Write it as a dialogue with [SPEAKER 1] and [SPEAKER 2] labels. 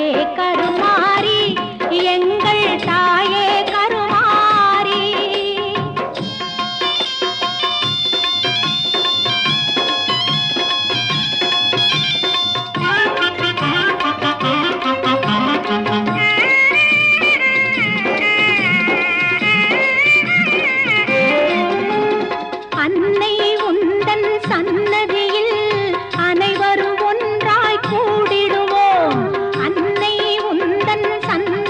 [SPEAKER 1] தாயே கருமாரி எங்கள் தாயே கருமாரி அன்னை உந்தன் சன்னதி